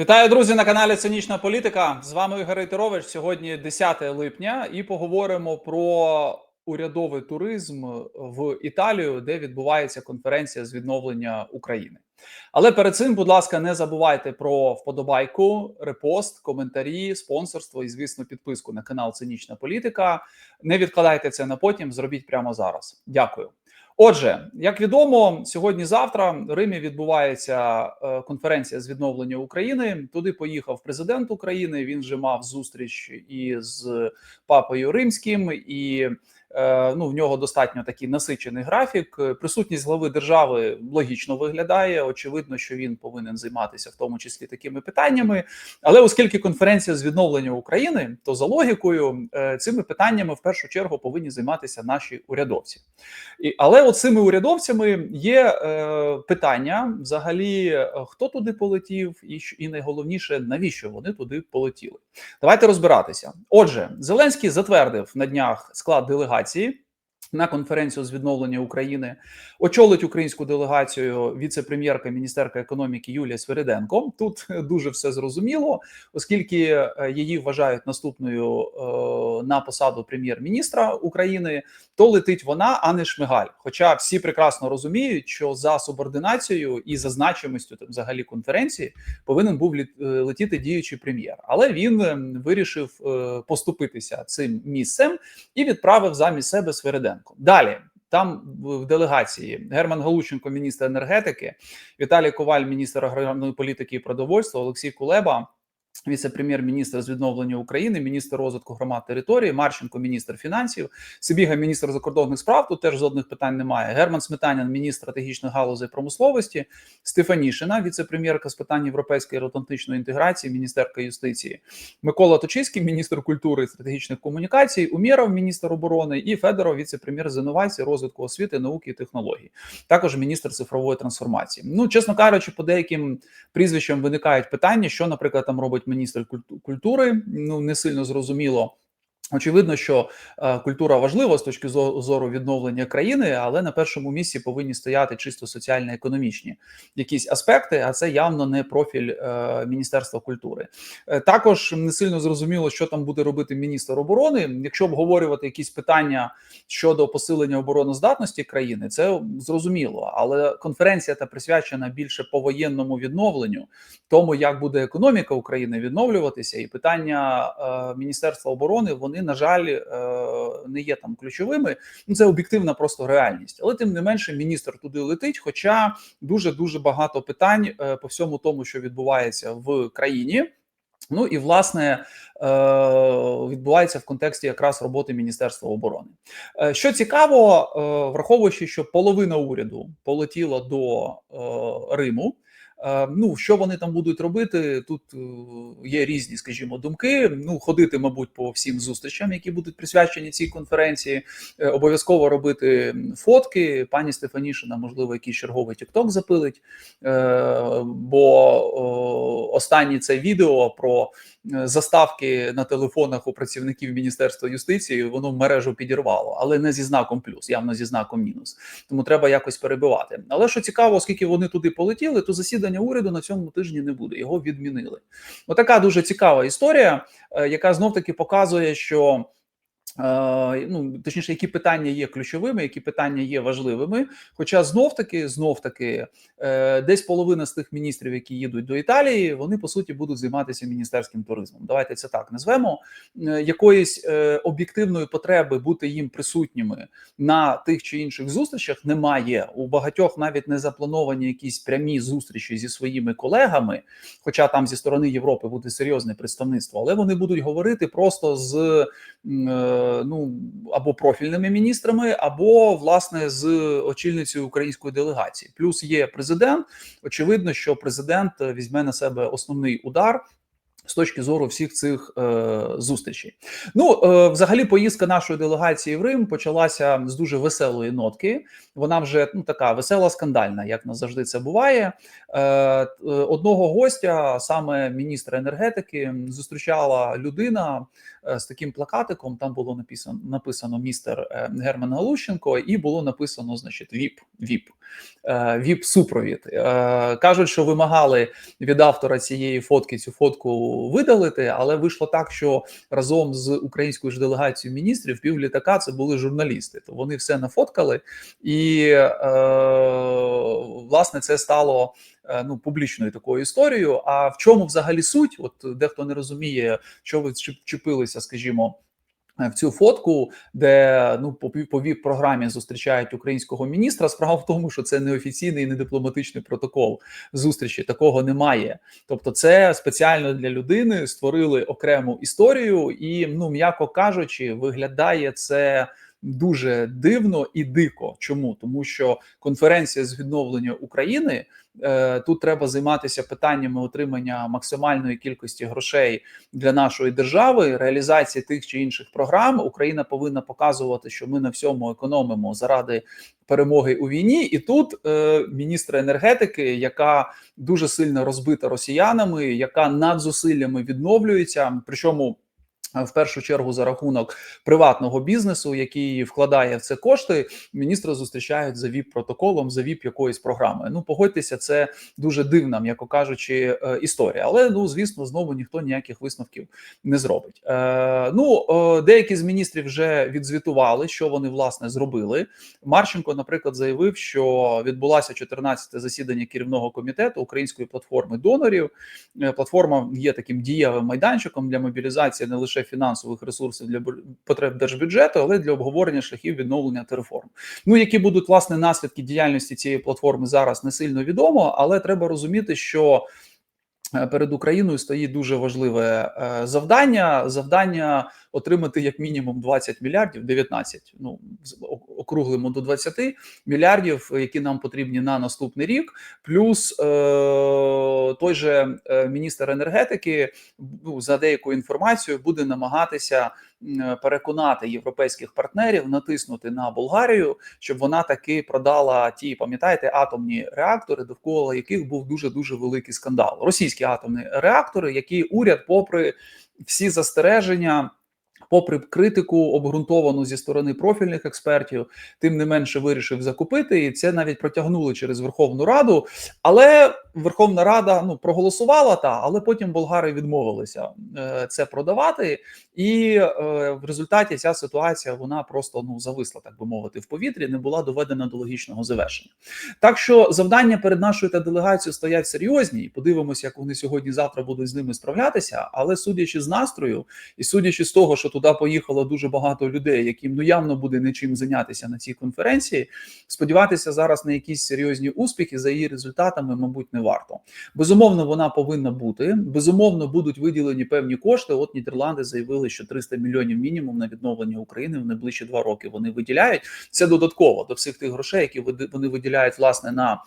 Вітаю, друзі, на каналі Цинічна Політика. З вами Ігор Рейтерович. Сьогодні 10 липня, і поговоримо про урядовий туризм в Італію, де відбувається конференція з відновлення України. Але перед цим, будь ласка, не забувайте про вподобайку, репост, коментарі, спонсорство і, звісно, підписку на канал Цинічна Політика. Не відкладайте це на потім, зробіть прямо зараз. Дякую. Отже, як відомо, сьогодні-завтра в Римі відбувається е, конференція з відновлення України. Туди поїхав президент України. Він вже мав зустріч із папою римським, і ну в нього достатньо такий насичений графік. Присутність глави держави логічно виглядає. Очевидно, що він повинен займатися в тому числі такими питаннями. Але оскільки конференція з відновлення України, то за логікою е, цими питаннями в першу чергу повинні займатися наші урядовці. І, Але от цими урядовцями є е, питання взагалі, е, хто туди полетів, і і найголовніше, навіщо вони туди полетіли. Давайте розбиратися. Отже, Зеленський затвердив на днях склад делегації делегації на конференцію з відновлення України очолить українську делегацію віце-прем'єрка міністерка економіки Юлія Свириденко. Тут дуже все зрозуміло, оскільки е, її вважають наступною е, на посаду прем'єр-міністра України, то летить вона, а не Шмигаль. Хоча всі прекрасно розуміють, що за субординацією і за значимістю там, взагалі конференції повинен був е, летіти діючий прем'єр, але він вирішив поступитися цим місцем і відправив замість себе Свириденко. Далі. Там в делегації Герман Галученко, міністр енергетики, Віталій Коваль, міністр аграрної політики і продовольства, Олексій Кулеба віце-прем'єр-міністр з відновлення України, міністр розвитку громад території, Марченко, міністр фінансів, Сибіга, міністр закордонних справ. Тут теж жодних питань немає. Герман Сметанін, міністр стратегічних галузей промисловості, Стефанішина, віце-прем'єрка з питань європейської атлантичної інтеграції, міністерка юстиції, Микола Точиський, міністр культури і стратегічних комунікацій, Умєров, міністр оборони, і Федоров, віце-прем'єр з інновацій, розвитку освіти, науки і технологій, також міністр цифрової трансформації. Ну, чесно кажучи, по деяким прізвищам виникають питання, що, наприклад, там робить міністр культури. Ну не сильно зрозуміло. Очевидно, що е, культура важлива з точки зору відновлення країни, але на першому місці повинні стояти чисто соціально-економічні якісь аспекти, а це явно не профіль е, Міністерства культури. Е, також не сильно зрозуміло, що там буде робити міністр оборони. Якщо обговорювати якісь питання щодо посилення обороноздатності країни, це зрозуміло. Але конференція та присвячена більше повоєнному відновленню, тому як буде економіка України відновлюватися, і питання е, Міністерства оборони вони вони на жаль е, не є там ключовими. Ну це об'єктивна просто реальність, але тим не менше, міністр туди летить. Хоча дуже дуже багато питань е, по всьому тому, що відбувається в країні. Ну і власне е, відбувається в контексті якраз роботи Міністерства оборони. Що цікаво, враховуючи, що половина уряду полетіла до Риму. Е, ну що вони там будуть робити? Тут е, є різні, скажімо, думки. Ну, ходити, мабуть, по всім зустрічам, які будуть присвячені цій конференції. Е, обов'язково робити фотки. Пані Стефанішина, можливо, якийсь черговий тікток запилить. Бо останнє це відео про заставки на телефонах у працівників Міністерства юстиції воно в мережу підірвало, але не зі знаком плюс, явно зі знаком мінус. Тому треба якось перебивати. Але що цікаво, оскільки вони туди полетіли, то засідання уряду на цьому тижні не буде. Його відмінили. Отака дуже цікава історія, е, яка знов таки показує, що ну точніше, які питання є ключовими, які питання є важливими. Хоча знов таки, знов таки, е, десь половина з тих міністрів, які їдуть до Італії, вони по суті будуть займатися міністерським туризмом. Давайте це так назвемо. Е, якоїсь об'єктивної потреби бути їм присутніми на тих чи інших зустрічах немає. У багатьох навіть не заплановані якісь прямі зустрічі зі своїми колегами, хоча там зі сторони Європи буде серйозне представництво, але вони будуть говорити просто з ну або профільними міністрами, або власне з очільницею української делегації. Плюс є президент. Очевидно, що президент візьме на себе основний удар з точки зору всіх цих е, зустрічей. Ну, е, взагалі, поїздка нашої делегації в Рим почалася з дуже веселої нотки. Вона вже ну така весела, скандальна, як нас завжди це буває. Е, е Одного гостя, саме міністра енергетики, зустрічала людина е, з таким плакатиком. Там було написано написано містер е, Герман Галущенко, і було написано, значить, ВІП. ВІП. віп супровід. Кажуть, що вимагали від автора цієї фотки цю фотку видалити, але вийшло так, що разом з українською ж делегацією міністрів пів літака це були журналісти. То вони все нафоткали, і власне це стало. Ну, публічною такою історією. А в чому взагалі суть? От дехто не розуміє, що ви чіпилися, скажімо, в цю фотку, де ну по по програмі зустрічають українського міністра. Справа в тому, що це неофіційний і не дипломатичний протокол зустрічі. Такого немає. Тобто, це спеціально для людини створили окрему історію, і ну м'яко кажучи, виглядає це дуже дивно і дико. Чому тому, що конференція з відновлення України е, тут треба займатися питаннями отримання максимальної кількості грошей для нашої держави, реалізації тих чи інших програм. Україна повинна показувати, що ми на всьому економимо заради перемоги у війні. І тут е, міністр енергетики, яка дуже сильно розбита росіянами, яка над зусиллями відновлюється, причому в першу чергу за рахунок приватного бізнесу, який вкладає в це кошти, міністра зустрічають за віп протоколом, за віп якоїсь програми. Ну погодьтеся, це дуже дивна, м'яко кажучи, е, історія. Але ну звісно, знову ніхто ніяких висновків не зробить. Е, Ну е, деякі з міністрів вже відзвітували, що вони власне зробили. Марченко, наприклад, заявив, що відбулося 14-те засідання керівного комітету української платформи донорів. Е, платформа є таким дієвим майданчиком для мобілізації не лише фінансових ресурсів для потреб держбюджету, але для обговорення шляхів відновлення та реформ. Ну які будуть власне наслідки діяльності цієї платформи зараз не сильно відомо, але треба розуміти, що. Е, перед Україною стоїть дуже важливе е, завдання: завдання отримати як мінімум 20 мільярдів, 19, ну округлимо до 20 мільярдів, які нам потрібні на наступний рік. Плюс е, той же е, міністр енергетики ну, за деякою інформацією буде намагатися переконати європейських партнерів натиснути на Болгарію, щоб вона таки продала ті, пам'ятаєте, атомні реактори, довкола яких був дуже дуже великий скандал. Російські атомні реактори, які уряд, попри всі застереження попри критику обґрунтовану зі сторони профільних експертів, тим не менше вирішив закупити, і це навіть протягнули через Верховну Раду. Але Верховна Рада ну проголосувала та, але потім болгари відмовилися е, це продавати, і е, в результаті ця ситуація вона просто ну зависла, так би мовити, в повітрі, не була доведена до логічного завершення. Так що завдання перед нашою та делегацією стоять серйозні, і подивимося, як вони сьогодні-завтра будуть з ними справлятися. Але судячи з настрою, і судячи з того, що туди поїхало дуже багато людей, яким ну явно буде нічим зайнятися на цій конференції. Сподіватися зараз на якісь серйозні успіхи за її результатами, мабуть, не варто. Безумовно, вона повинна бути. Безумовно, будуть виділені певні кошти. От Нідерланди заявили, що 300 мільйонів мінімум на відновлення України в найближчі два роки вони виділяють. Це додатково до всіх тих грошей, які вони виділяють власне на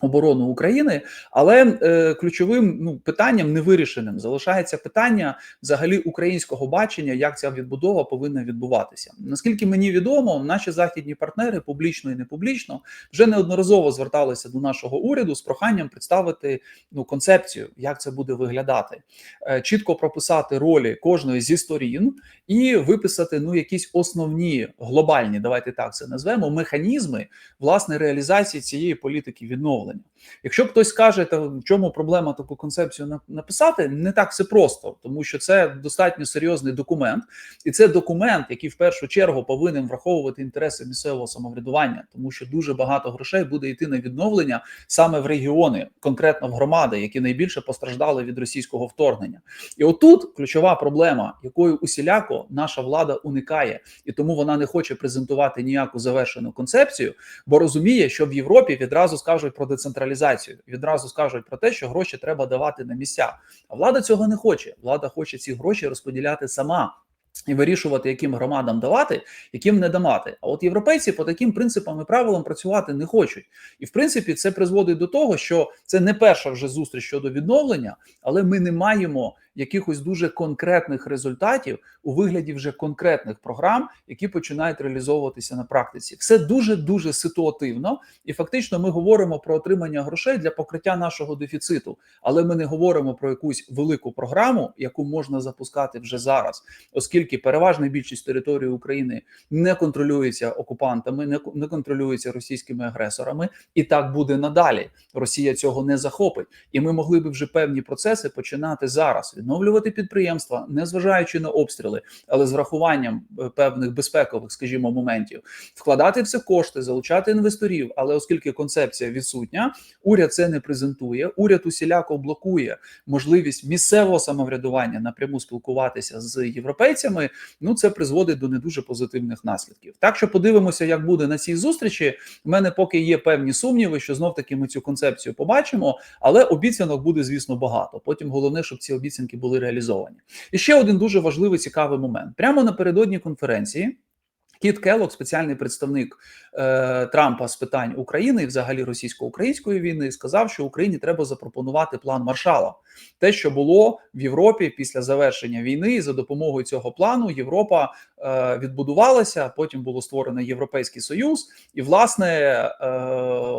оборону України, але е, ключовим ну питанням невирішеним залишається питання взагалі українського бачення, як ця відбудова повинна відбуватися. Наскільки мені відомо, наші західні партнери публічно і не публічно вже неодноразово зверталися до нашого уряду з проханням представити ну концепцію, як це буде виглядати, е, чітко прописати ролі кожної зі сторін і виписати ну якісь основні глобальні, давайте так це назвемо механізми власне реалізації цієї політики відновлення відновлення. Якщо хтось скаже, та в чому проблема таку концепцію написати, не так все просто, тому що це достатньо серйозний документ, і це документ, який в першу чергу повинен враховувати інтереси місцевого самоврядування, тому що дуже багато грошей буде йти на відновлення саме в регіони, конкретно в громади, які найбільше постраждали від російського вторгнення. І отут ключова проблема, якою усіляко наша влада уникає, і тому вона не хоче презентувати ніяку завершену концепцію, бо розуміє, що в Європі відразу скажуть про децентралізацію. Відразу скажуть про те, що гроші треба давати на місця. А влада цього не хоче. Влада хоче ці гроші розподіляти сама. І вирішувати, яким громадам давати, яким не давати. А от європейці по таким принципам і правилам працювати не хочуть. І в принципі це призводить до того, що це не перша вже зустріч щодо відновлення, але ми не маємо якихось дуже конкретних результатів у вигляді вже конкретних програм, які починають реалізовуватися на практиці. Все дуже дуже ситуативно, і фактично ми говоримо про отримання грошей для покриття нашого дефіциту, але ми не говоримо про якусь велику програму, яку можна запускати вже зараз, оскільки переважна більшість території України не контролюється окупантами, не, не контролюється російськими агресорами, і так буде надалі. Росія цього не захопить, і ми могли би вже певні процеси починати зараз відновлювати підприємства, не зважаючи на обстріли, але з врахуванням е, певних безпекових, скажімо, моментів, вкладати в це кошти, залучати інвесторів. Але оскільки концепція відсутня, уряд це не презентує. Уряд усіляко блокує можливість місцевого самоврядування напряму спілкуватися з європейцями. Ну це призводить до не дуже позитивних наслідків. Так що подивимося, як буде на цій зустрічі. У мене поки є певні сумніви, що знов таки ми цю концепцію побачимо, але обіцянок буде, звісно, багато. Потім головне, щоб ці обіцянки були реалізовані. І ще один дуже важливий цікавий момент: прямо напередодні конференції. Кіт Келлог, спеціальний представник е, Трампа з питань України і взагалі російсько-української війни, сказав, що Україні треба запропонувати план Маршала. Те, що було в Європі після завершення війни, і за допомогою цього плану Європа е, відбудувалася. Потім було створено Європейський Союз, і власне е,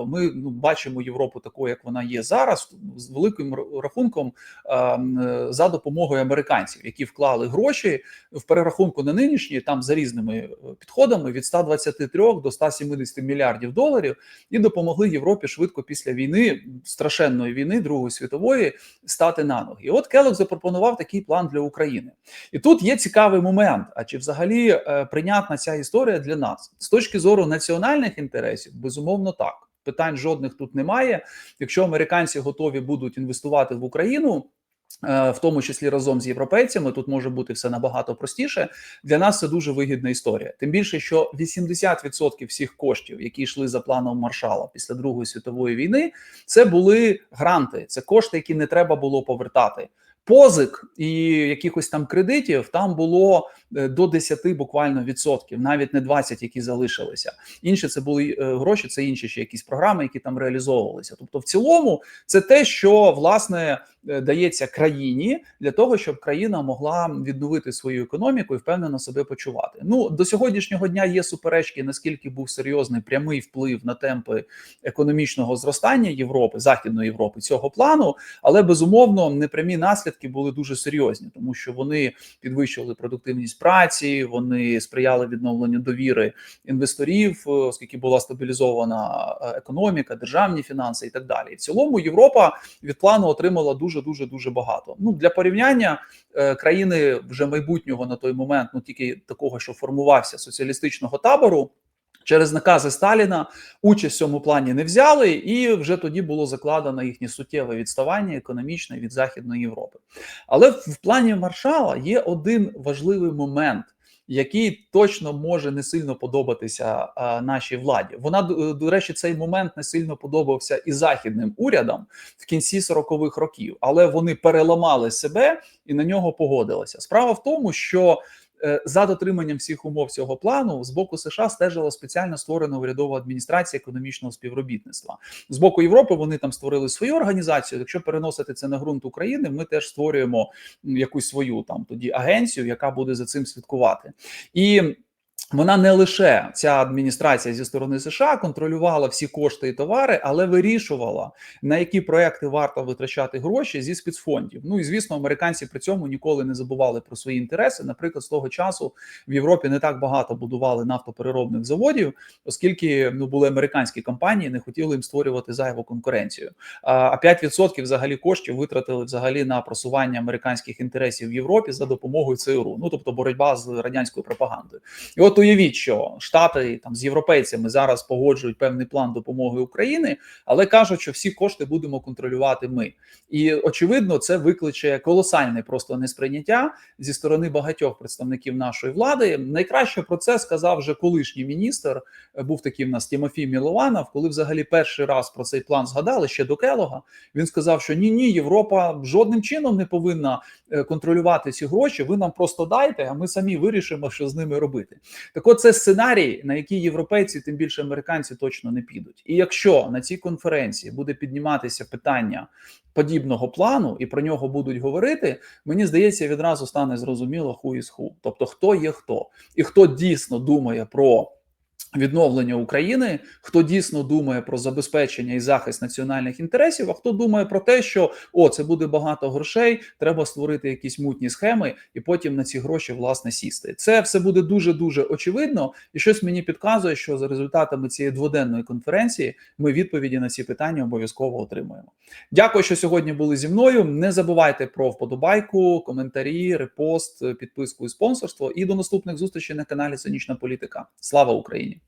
ми ну, бачимо Європу такою, як вона є зараз, з великим рахунком е, за допомогою американців, які вклали гроші в перерахунку на нинішні там за різними підходами від 123 до 170 мільярдів доларів, і допомогли Європі швидко після війни, страшенної війни Другої світової, стати на ноги. І от Келлог запропонував такий план для України. І тут є цікавий момент: а чи взагалі е, прийнятна ця історія для нас з точки зору національних інтересів? Безумовно, так. Питань жодних тут немає. Якщо американці готові будуть інвестувати в Україну. Е, в тому числі разом з європейцями, тут може бути все набагато простіше. Для нас це дуже вигідна історія. Тим більше, що 80% всіх коштів, які йшли за планом Маршала після Другої світової війни, це були гранти, це кошти, які не треба було повертати. Позик і якихось там кредитів там було до 10 буквально відсотків, навіть не 20, які залишилися. Інші це були е, гроші, це інші ще якісь програми, які там реалізовувалися. Тобто, в цілому, це те, що власне е, дається країні для того, щоб країна могла відновити свою економіку і впевнено себе почувати. Ну до сьогоднішнього дня є суперечки, наскільки був серйозний прямий вплив на темпи економічного зростання Європи, Західної Європи цього плану, але безумовно непрямі наслідки були дуже серйозні, тому що вони підвищували продуктивність праці, вони сприяли відновленню довіри інвесторів, оскільки була стабілізована економіка, державні фінанси і так далі. І в цілому Європа від плану отримала дуже дуже дуже багато. Ну для порівняння країни вже майбутнього на той момент, ну тільки такого, що формувався соціалістичного табору. Через накази Сталіна участь в цьому плані не взяли, і вже тоді було закладено їхнє суттєве відставання економічне від Західної Європи. Але в плані Маршала є один важливий момент, який точно може не сильно подобатися а, нашій владі. Вона до речі, цей момент не сильно подобався і західним урядам в кінці 40-х років, але вони переламали себе і на нього погодилися. Справа в тому, що за дотриманням всіх умов цього плану з боку США стежила спеціально створена урядова адміністрація економічного співробітництва з боку Європи. Вони там створили свою організацію. Якщо переносити це на ґрунт України, ми теж створюємо якусь свою там тоді агенцію, яка буде за цим слідкувати і. Вона не лише ця адміністрація зі сторони США контролювала всі кошти і товари, але вирішувала на які проекти варто витрачати гроші зі спецфондів. Ну і звісно, американці при цьому ніколи не забували про свої інтереси. Наприклад, з того часу в Європі не так багато будували нафтопереробних заводів, оскільки ну були американські компанії, не хотіли їм створювати зайву конкуренцію. А 5% взагалі коштів витратили взагалі на просування американських інтересів в Європі за допомогою ЦРУ. Ну тобто боротьба з радянською пропагандою. І от уявіть, що штати там з європейцями зараз погоджують певний план допомоги України, але кажуть, що всі кошти будемо контролювати ми. І очевидно, це викличе колосальне просто несприйняття зі сторони багатьох представників нашої влади. Найкраще про це сказав вже колишній міністр. Був такий в нас Тимофій Мілованов, коли взагалі перший раз про цей план згадали ще до Келога. Він сказав, що ні, ні, Європа жодним чином не повинна контролювати ці гроші. Ви нам просто дайте, а ми самі вирішимо, що з ними робити. Так, от це сценарій, на який європейці, тим більше американці, точно не підуть. І якщо на цій конференції буде підніматися питання подібного плану, і про нього будуть говорити, мені здається, відразу стане зрозуміло ху із ху, тобто хто є хто, і хто дійсно думає про. Відновлення України, хто дійсно думає про забезпечення і захист національних інтересів, а хто думає про те, що о, це буде багато грошей, треба створити якісь мутні схеми, і потім на ці гроші власне сісти. Це все буде дуже дуже очевидно, і щось мені підказує, що за результатами цієї дводенної конференції ми відповіді на ці питання обов'язково отримаємо. Дякую, що сьогодні були зі мною. Не забувайте про вподобайку, коментарі, репост, підписку і спонсорство. І до наступних зустрічей на каналі Цинічна Політика. Слава Україні!